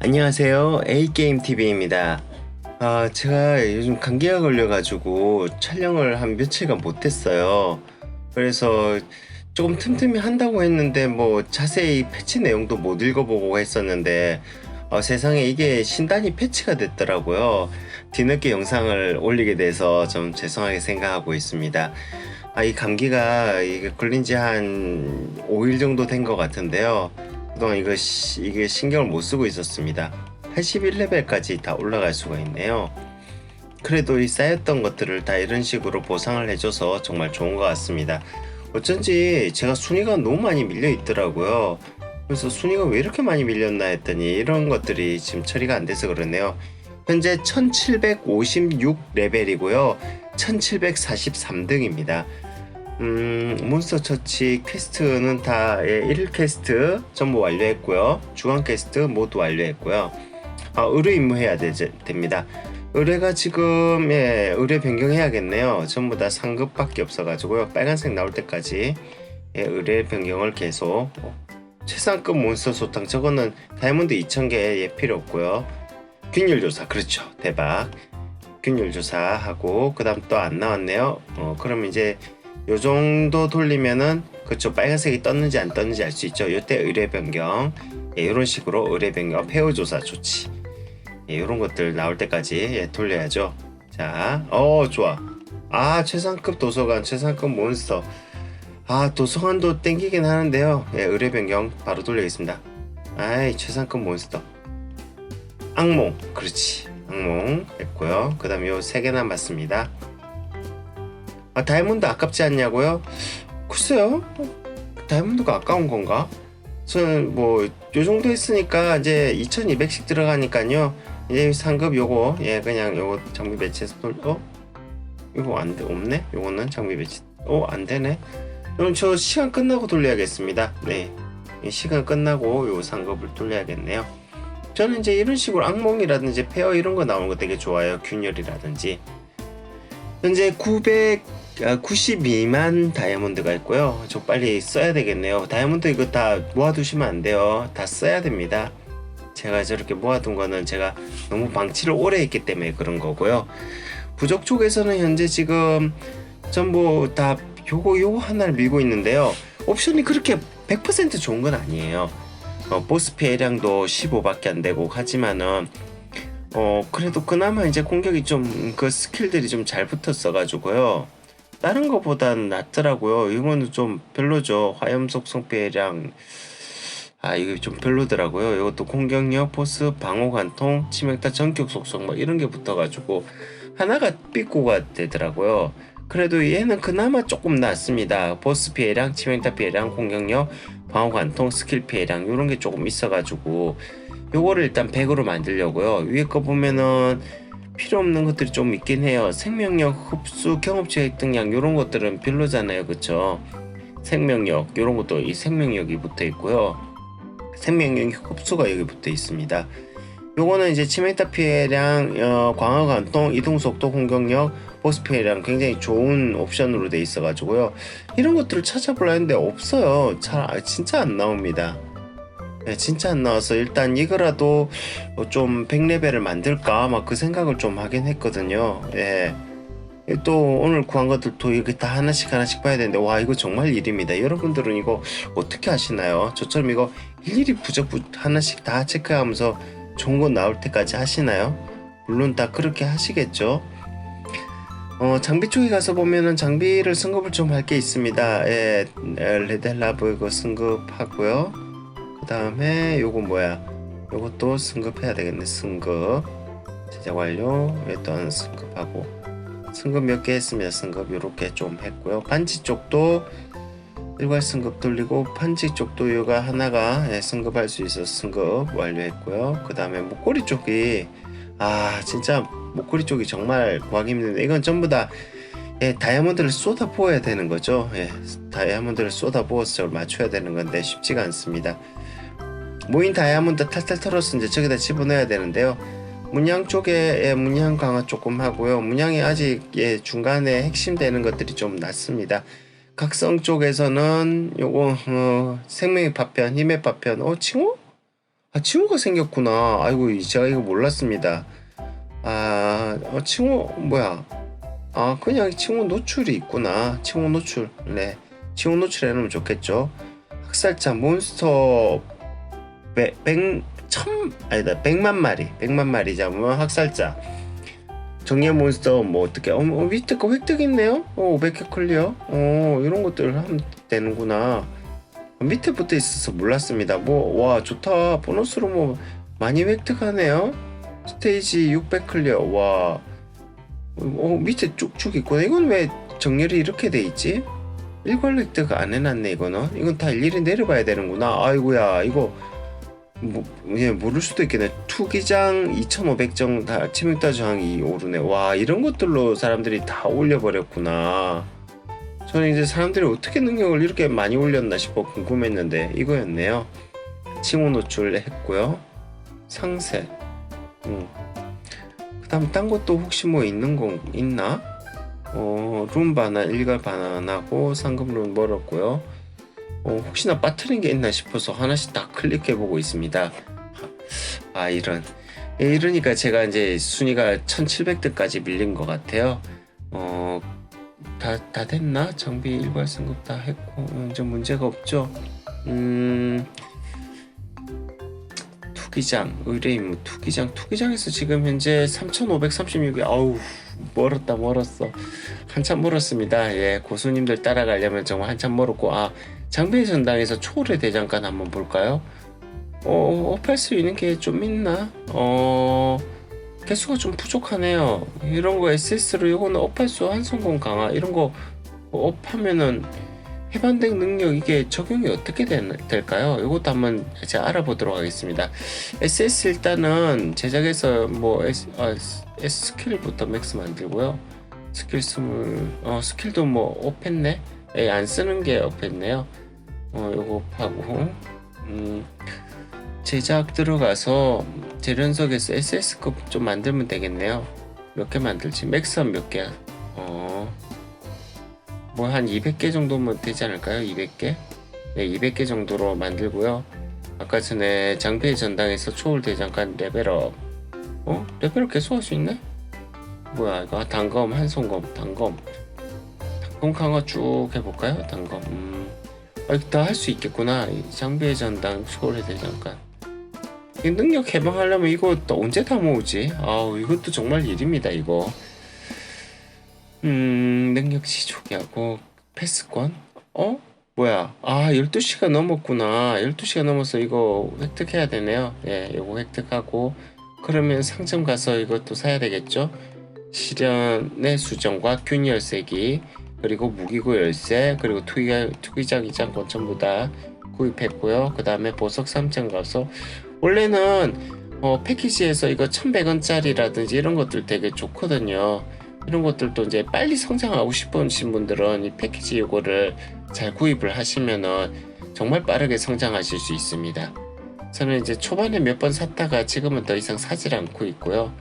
안녕하세요. A게임TV입니다. 아, 제가 요즘 감기가 걸려가지고 촬영을 한 며칠간 못했어요. 그래서 조금 틈틈이 한다고 했는데 뭐 자세히 패치 내용도 못 읽어보고 했었는데 어, 세상에 이게 신단이 패치가 됐더라고요. 뒤늦게 영상을 올리게 돼서 좀 죄송하게 생각하고 있습니다. 아, 이 감기가 이게 걸린 지 한 5일 정도 된 것 같은데요. 그동안 이거 시- 이게 신경을 못 쓰고 있었습니다. 81레벨까지 다 올라갈 수가 있네요. 그래도 이 쌓였던 것들을 다 이런 식으로 보상을 해줘서 정말 좋은 것 같습니다. 어쩐지 제가 순위가 너무 많이 밀려 있더라고요. 그래서 순위가 왜 이렇게 많이 밀렸나 했더니 이런 것들이 지금 처리가 안 돼서 그러네요. 현재 1756레벨이고요. 1743등입니다. 음, 몬스터 처치 퀘스트는 다 예, 1일 퀘스트 전부 완료했고요. 주간 퀘스트 모두 완료했고요. 아, 의뢰 임무해야 되, 됩니다. 의뢰가 지금 예, 의뢰 변경해야겠네요. 전부 다 상급밖에 없어가지고요. 빨간색 나올 때까지 예, 의뢰 변경을 계속 어, 최상급 몬스터 소탕 저거는 다이아몬드 2000개 예, 필요 없고요. 균열 조사 그렇죠 대박. 균열 조사하고 그 다음 또 안 나왔네요. 어, 그럼 이제 요 정도 돌리면은 그쵸 빨간색이 떴는지 안 떴는지 알 수 있죠. 요때 의뢰 변경 예, 이런 식으로 의뢰 변경 폐허 조사 조치 예, 이런 것들 나올 때까지 예, 돌려야죠. 자, 어 좋아. 아 최상급 도서관 최상급 몬스터. 아 도서관도 땡기긴 하는데요. 예, 의뢰 변경 바로 돌리겠습니다. 아이 최상급 몬스터. 악몽 그렇지 악몽 했고요. 그 다음에 요세 개 남았습니다. 아 다이아몬드 아깝지 않냐고요? 글쎄요. 다이아몬드가 아까운 건가? 저는 뭐 요 정도 했으니까 이제 2200씩 들어가니까요. 이제 상급 요거 예 그냥 요거 장비 배치해서 돌 어? 이거 안 돼 없네? 요거는 장비 배치 어 안 되네. 그럼 저 시간 끝나고 돌려야겠습니다. 네. 이 시간 끝나고 요 상급을 돌려야겠네요. 저는 이제 이런 식으로 악몽이라든지 페어 이런 거 나오는 거 되게 좋아요. 균열이라든지. 현재 992만 다이아몬드가 있고요. 저 빨리 써야 되겠네요. 다이아몬드 이거 다 모아두시면 안 돼요. 다 써야 됩니다. 제가 저렇게 모아둔 거는 제가 너무 방치를 오래 했기 때문에 그런 거고요. 부족 쪽에서는 현재 지금 전부 다 요거 요거 하나를 밀고 있는데요. 옵션이 그렇게 100% 좋은 건 아니에요. 어, 보스 피해량도 15밖에 안 되고 하지만은 어 그래도 그나마 이제 공격이 좀 그 스킬들이 좀 잘 붙었어 가지고요 다른 거보단 낫더라고요. 이거는 좀 별로죠. 화염 속성 피해량. 아 이거 좀 별로더라고요. 이것도 공격력 보스 방어 관통 치명타 전격 속성 뭐 이런 게 붙어가지고 하나가 삐꼬가 되더라고요. 그래도 얘는 그나마 조금 낫습니다. 보스 피해량 치명타 피해량 공격력 방어 관통 스킬 피해량 이런 게 조금 있어가지고 요거를 일단 100으로 만들려고요. 위에 거 보면은 필요 없는 것들이 좀 있긴 해요. 생명력, 흡수, 경험치 획득량 이런 것들은 별로잖아요. 그쵸? 생명력 이런 것도 이 생명력이 붙어 있고요. 생명력 흡수가 여기 붙어 있습니다. 요거는 이제 치명타 피해량, 어, 광화 관통, 이동 속도, 공격력, 보스 피해량 굉장히 좋은 옵션으로 돼 있어 가지고요. 이런 것들을 찾아보려 했는데 없어요. 잘 아, 진짜 안 나옵니다. 네, 진짜 안 나와서 일단 이거라도 어, 좀 100레벨을 만들까 막 그 생각을 좀 하긴 했거든요. 예. 또 오늘 구한 것들도 이렇게 다 하나씩 하나씩 봐야 되는데 와 이거 정말 일입니다. 여러분들은 이거 어떻게 하시나요? 저처럼 이거 일일이 부적 하나씩 다 체크하면서 좋은 거 나올 때까지 하시나요? 물론 다 그렇게 하시겠죠. 어, 장비 쪽에 가서 보면은 장비를 승급을 좀 할 게 있습니다. 예, 레델라브 이거 승급하고요. 그 다음에 요거 뭐야? 요것도 승급해야 되겠네. 승급 제작 완료. 또한 승급하고 승급 몇 개 했으면 승급 요렇게 좀 했고요. 반지 쪽도 일괄 승급 돌리고 반지 쪽도 요가 하나가 예, 승급할 수 있어서 승급 완료했고요. 그 다음에 목걸이 쪽이 아 진짜 목걸이 쪽이 정말 구하기 힘든데 이건 전부 다 예, 다이아몬드를 쏟아 부어야 되는 거죠. 예, 다이아몬드를 쏟아 부어서 맞춰야 되는 건데 쉽지가 않습니다. 모인 다이아몬드 탈탈 털어서 이제 저기다 집어넣어야 되는데요. 문양 쪽에 예, 문양 강화 조금 하고요. 문양이 아직 예, 중간에 핵심 되는 것들이 좀 낮습니다. 각성 쪽에서는 요거 어, 생명의 파편, 힘의 파편, 어 칭호? 아 칭호가 생겼구나. 아이고 이- 제가 이거 몰랐습니다. 아 어, 칭호 뭐야? 아 그냥 칭호 노출이 있구나. 칭호 노출. 네. 칭호 노출 해놓으면 좋겠죠. 학살자 몬스터 백천 아니다 백만 마리 백만 마리 잡으면 학살자. 정예 몬스터 뭐 어떻게 어, 어 밑에 거 획득 있네요? 어 500개 클리어 어 이런 것들 하면 되는구나. 밑에 붙어 있어서 몰랐습니다. 뭐 와 좋다. 보너스로 뭐 많이 획득하네요. 스테이지 600 클리어. 와. 어, 밑에 쭉쭉 있구나. 이건 왜 정렬이 이렇게 돼 있지? 일괄 획득 안 해놨네 이거는. 이건 다 일일이 내려봐야 되는구나. 아이고야 이거 뭐, 예, 모를 수도 있겠네. 투기장 2,500정 다 치명타 저항이 오르네. 와, 이런 것들로 사람들이 다 올려버렸구나. 저는 이제 사람들이 어떻게 능력을 이렇게 많이 올렸나 싶어 궁금했는데 이거였네요. 칭호 노출 했고요. 상세. 음. 그 다음 딴 것도 혹시 뭐 있는 거 있나? 어, 룸 바나 일괄 바나나고 상금론 멀었고요. 어, 혹시나 빠뜨린 게 있나 싶어서 하나씩 다 클릭해 보고 있습니다. 아 이런 예, 이러니까 제가 이제 순위가 1700등까지 밀린 것 같아요. 어 다 다 됐나? 정비 일괄 승급 다 했고 음, 좀 문제가 없죠. 음 투기장 의뢰 임무 투기장 투기장에서 지금 현재 3536이 아우 멀었다 멀었어 한참 멀었습니다. 예 고수님들 따라가려면 정말 한참 멀었고 아 장비 전당에서 초월의 대장간 한번 볼까요? 어, 업할 수 있는 게 좀 있나? 어, 개수가 좀 부족하네요. 이런 거 SS로 이거는 업할 수 한성공 강화 이런 거 업하면은 해반댕 능력 이게 적용이 어떻게 되, 될까요? 이것도 한번 제가 알아보도록 하겠습니다. SS 일단은 제작해서 뭐 S, 아, S 스킬부터 맥스 만들고요. 스킬 스물 어 스킬도 뭐 업했네. 예, 안 쓰는 게 업했네요. 어 요거 하고 음 제작 들어가서 재련석에서 SS급 좀 만들면 되겠네요. 몇 개 만들지? 맥스한 몇 개? 어, 뭐 한 200개 정도면 되지 않을까요? 200개? 네, 200개 정도로 만들고요. 아까 전에 장비의 전당에서 초월 대장간 레벨업. 어? 레벨업 계속 할 수 있네? 뭐야, 이거 단검, 한손검, 단검. 강화 쭉 해볼까요? 단검. 음. 아, 다 할 수 있겠구나. 이 장비의 전당, 초월의 대장간. 이 능력 개방하려면 이거 또 언제 다 모으지? 아우 이것도 정말 일입니다 이거 음 능력치 초기하고 패스권? 어? 뭐야 아 12시가 넘었구나 12시가 넘어서 이거 획득해야 되네요 예 이거 획득하고 그러면 상점 가서 이것도 사야 되겠죠 실현의 수정과 균 열쇠기 그리고 무기고 열쇠 그리고 투기, 투기장 이장권 전부 다 구입했고요 그 다음에 보석 3층 가서 원래는 어, 패키지에서 이거 1100원짜리라든지 이런 것들 되게 좋거든요. 이런 것들도 이제 빨리 성장하고 싶으신 분들은 이 패키지 이거를 잘 구입을 하시면은 정말 빠르게 성장하실 수 있습니다. 저는 이제 초반에 몇 번 샀다가 지금은 더 이상 사질 않고 있고요.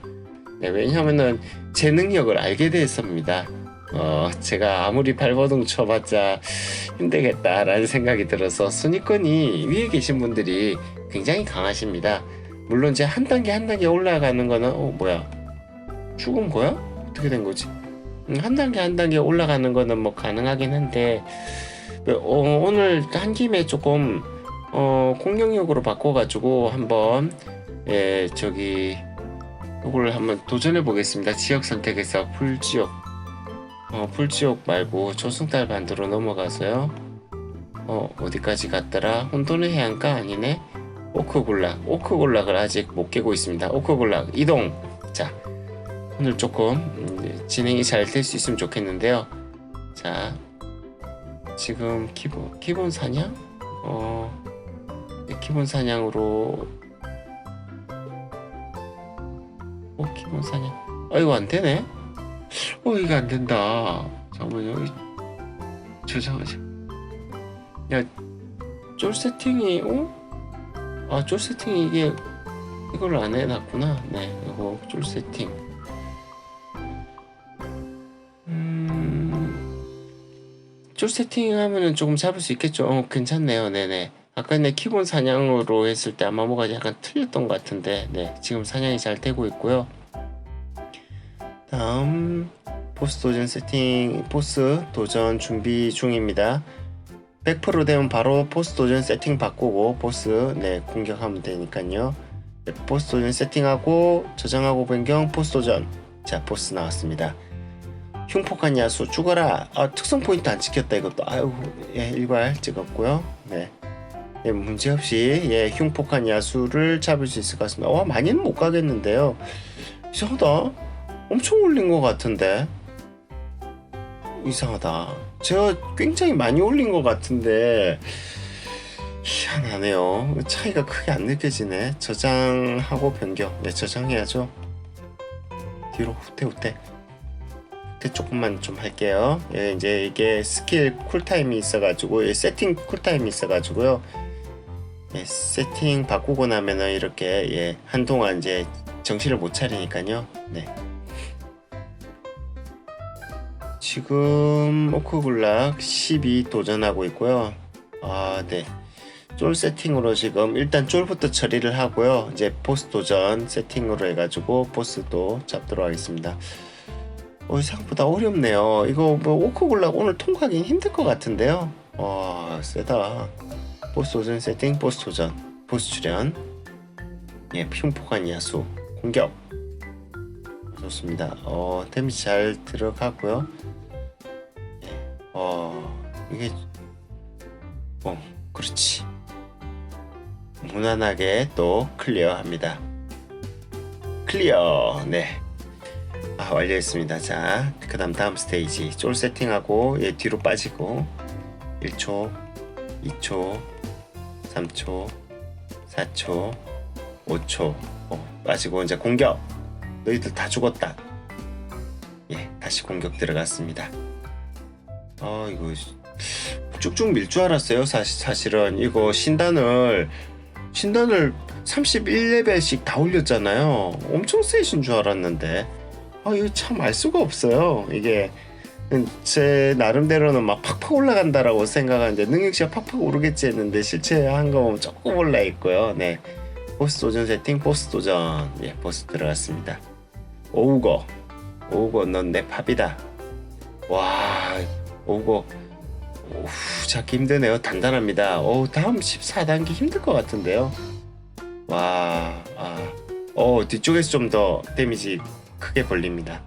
네, 왜냐하면은 제 능력을 알게 돼서입니다. 어, 제가 아무리 발버둥 쳐봤자 힘들겠다라는 생각이 들어서 순위권이 위에 계신 분들이 굉장히 강하십니다. 물론 이제 한 단계 한 단계 올라가는 거는 어 뭐야 죽은 거야? 어떻게 된 거지? 음, 한 단계 한 단계 올라가는 거는 뭐 가능하긴 한데 어, 오늘 한 김에 조금 어, 공룡력으로 바꿔가지고 한번 예 저기 이걸 한번 도전해 보겠습니다. 지역 선택에서 풀 지역 어, 풀지역 말고 조승달 반도로 넘어가서요. 어 어디까지 갔더라? 혼돈의 해안가 아니네? 오크골락 오크골락을 아직 못 깨고 있습니다. 오크골락 이동! 자 오늘 조금 음, 진행이 잘 될 수 있으면 좋겠는데요. 자 지금 기본 기본 사냥? 어 기본 사냥으로. 어 기본 사냥. 아 이거 안 되네 어 이거 안 된다 잠깐만요 저장하자 야 쫄 세팅이 어 아, 쫄 세팅이 이게 이걸 안 해놨구나. 네, 이거 쫄 세팅. 음, 쫄 세팅 하면은 조금 잡을 수 있겠죠. 어, 괜찮네요. 네네. 아까 내 기본 사냥으로 했을 때 아마 뭐가 약간 틀렸던 것 같은데 네 지금 사냥이 잘 되고 있고요 다음 보스 도전 세팅 보스 도전 준비 중입니다. 100% 되면 바로 보스 도전 세팅 바꾸고 보스 네 공격하면 되니까요. 네, 보스 도전 세팅하고 저장하고 변경 보스 도전. 자 보스 나왔습니다. 흉폭한 야수 죽어라. 아 특성 포인트 안 찍혔다 이것도. 아유 예 일괄 찍었고요. 네. 예, 문제없이 예, 흉폭한 야수를 잡을 수 있을 것 같습니다. 와 많이는 못 가겠는데요. 이상하다. 엄청 올린 것 같은데. 이상하다. 제가 굉장히 많이 올린 것 같은데 희한하네요. 차이가 크게 안 느껴지네. 저장하고 변경. 네, 저장해야죠. 뒤로 후퇴 후퇴. 후퇴 조금만 좀 할게요. 예, 이제 이게 스킬 쿨타임이 있어가지고 예, 세팅 쿨타임이 있어가지고요. 예, 세팅 바꾸고 나면은 이렇게 예, 한동안 이제 정신을 못 차리니까요. 네. 지금 오크굴락 12 도전하고 있고요. 아, 네. 쫄 세팅으로 지금 일단 쫄부터 처리를 하고요. 이제 보스 도전 세팅으로 해가지고 보스도 잡도록 하겠습니다. 어, 생각보다 어렵네요. 이거 뭐 오크굴락 오늘 통과하기 힘들 것 같은데요. 와, 세다. 보스 도전 세팅, 보스 도전, 보스 출연. 예, 흉폭한 야수 공격. 좋습니다. 어, 데미지 잘 들어가고요. 예, 어, 이게 어, 그렇지. 무난하게 또 클리어 합니다. 클리어. 네. 아, 완료했습니다. 자, 그 다음 다음 스테이지 쫄 세팅하고 얘 뒤로 빠지고 1초, 2초, 3초, 4초, 5초 어, 빠지고 이제 공격. 너희들 다 죽었다. 예, 다시 공격 들어갔습니다. 아 이거 쭉쭉 밀 줄 알았어요. 사실 사실은 이거 신단을 신단을 31레벨씩 다 올렸잖아요. 엄청 세신 줄 알았는데 아 이거 참 알 수가 없어요. 이게 제 나름대로는 막 팍팍 올라간다라고 생각하는데 능력치가 팍팍 오르겠지 했는데 실제 한 거 조금 올라 있고요. 네. 보스 도전 세팅 보스 도전 예 보스 들어갔습니다. 오우거 오우거 넌 내 팝이다. 와 오우거 오우 잡기 힘드네요. 단단합니다. 오 다음 14단계 힘들 것 같은데요. 와 아. 어 뒤쪽에서 좀 더 데미지 크게 벌립니다.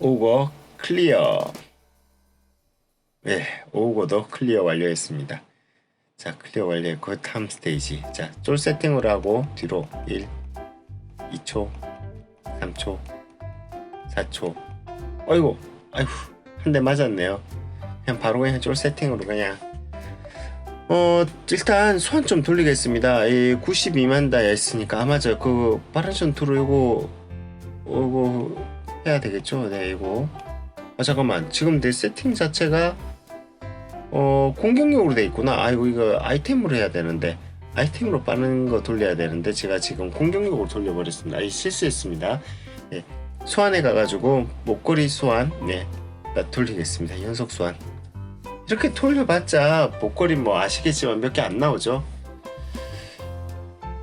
오거 클리어. 네, 오거도 클리어 완료했습니다. 자, 클리어 완료했고 다음 스테이지. 자, 쫄 세팅을 하고 뒤로 1, 2초, 3초, 4초. 어이구, 아이고, 한 대 맞았네요. 그냥 바로 그냥 쫄 세팅으로 그냥. 어, 일단 소환 좀 돌리겠습니다. 이 92만 다이아 있으니까 아마 저그 빠른 전투로 이거 이거 해야 되겠죠? 네, 이거. 아 잠깐만, 지금 내 세팅 자체가 어 공격력으로 돼 있구나. 아이고 이거 아이템으로 해야 되는데 아이템으로 빠른 거 돌려야 되는데 제가 지금 공격력으로 돌려버렸습니다. 이 실수했습니다. 네, 소환해 가가지고 목걸이 소환, 네, 나 돌리겠습니다. 연속 소환. 이렇게 돌려봤자 목걸이 뭐 아시겠지만 몇 개 안 나오죠.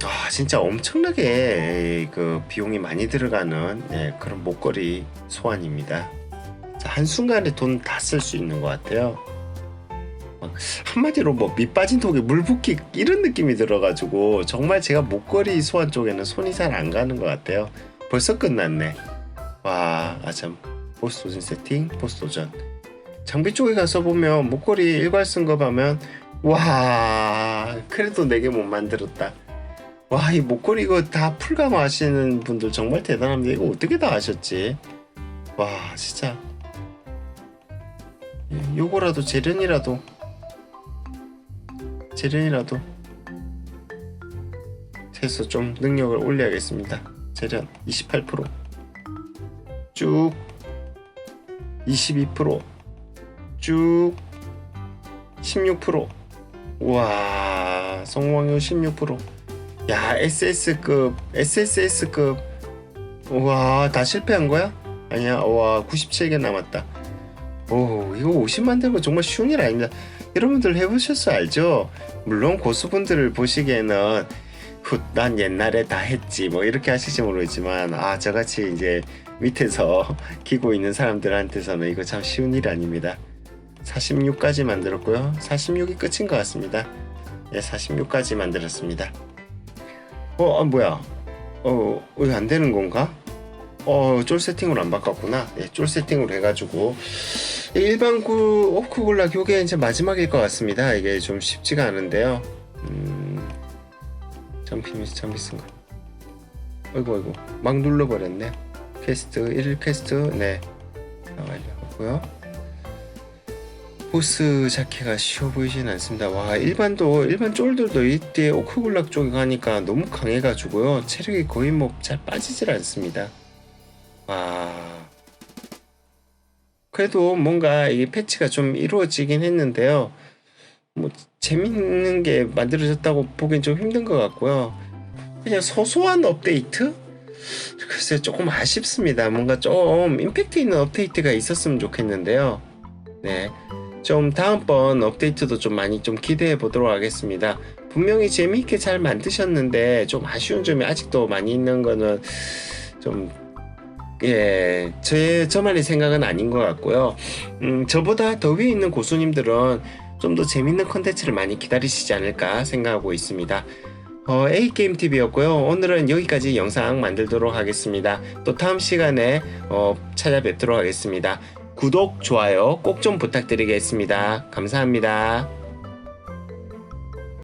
아 진짜 엄청나게 그 비용이 많이 들어가는 예, 그런 목걸이 소환입니다. 자, 한순간에 돈 다 쓸 수 있는 것 같아요. 막 한마디로 뭐 밑빠진 독에 물 붓기 이런 느낌이 들어가지고 정말 제가 목걸이 소환 쪽에는 손이 잘 안 가는 것 같아요. 벌써 끝났네. 와, 아참 보스 도전 세팅, 보스 도전. 장비 쪽에 가서 보면 목걸이 일괄 쓴 거 보면 와 그래도 내게 못 만들었다. 와 이 목걸이 이거 다 풀감 하시는 분들 정말 대단합니다. 이거 어떻게 다 아셨지? 와 진짜 예, 요거라도 재련이라도 재련이라도 해서 좀 능력을 올려야겠습니다. 재련 28%쭉 22%, 쭉 16%. 와, 성공률 16%. 야, SS급, SSS급. 와, 다 실패한 거야? 아니야, 와, 97개 남았다. 오, 이거 50만 되고 정말 쉬운 일 아닙니다. 여러분들 해보셔서 알죠? 물론 고수분들을 보시기에는 훗, 난 옛날에 다 했지. 뭐 이렇게 하실지 모르겠지만 아 저같이 이제 밑에서 키고 있는 사람들한테서는 이거 참 쉬운 일 아닙니다. 46까지 만들었고요. 46이 끝인 것 같습니다. 예 46까지 만들었습니다. 어 아, 뭐야? 어 왜 안 되는 건가? 어 쫄 세팅으로 안 바꿨구나. 예, 쫄 세팅으로 해가지고 일반 구 오크굴락 요게 이제 마지막일 것 같습니다. 이게 좀 쉽지가 않은데요. 음 미스 점피 쓴거. 어이구 어이구. 막 눌러버렸네. 퀘스트 1 퀘스트 네. 완료하고요. 보스 자켓가 쉬워 보이진 않습니다. 와 일반도 일반 쫄들도 이때 오크굴락 쪽에 가니까 너무 강해가지고요. 체력이 거의 뭐 잘 빠지질 않습니다. 와 그래도 뭔가 이 패치가 좀 이루어지긴 했는데요 뭐 재밌는 게 만들어졌다고 보기엔 좀 힘든 것 같고요. 그냥 소소한 업데이트? 글쎄 조금 아쉽습니다. 뭔가 좀 임팩트 있는 업데이트가 있었으면 좋겠는데요. 네. 좀 다음번 업데이트도 좀 많이 좀 기대해 보도록 하겠습니다. 분명히 재미있게 잘 만드셨는데 좀 아쉬운 점이 아직도 많이 있는 거는 좀 예, 제 저만의 생각은 아닌 것 같고요. 음, 저보다 더 위에 있는 고수님들은 좀 더 재밌는 컨텐츠를 많이 기다리시지 않을까 생각하고 있습니다. 어, A게임TV였고요. 오늘은 여기까지 영상 만들도록 하겠습니다. 또 다음 시간에 어, 찾아뵙도록 하겠습니다. 구독, 좋아요 꼭 좀 부탁드리겠습니다. 감사합니다.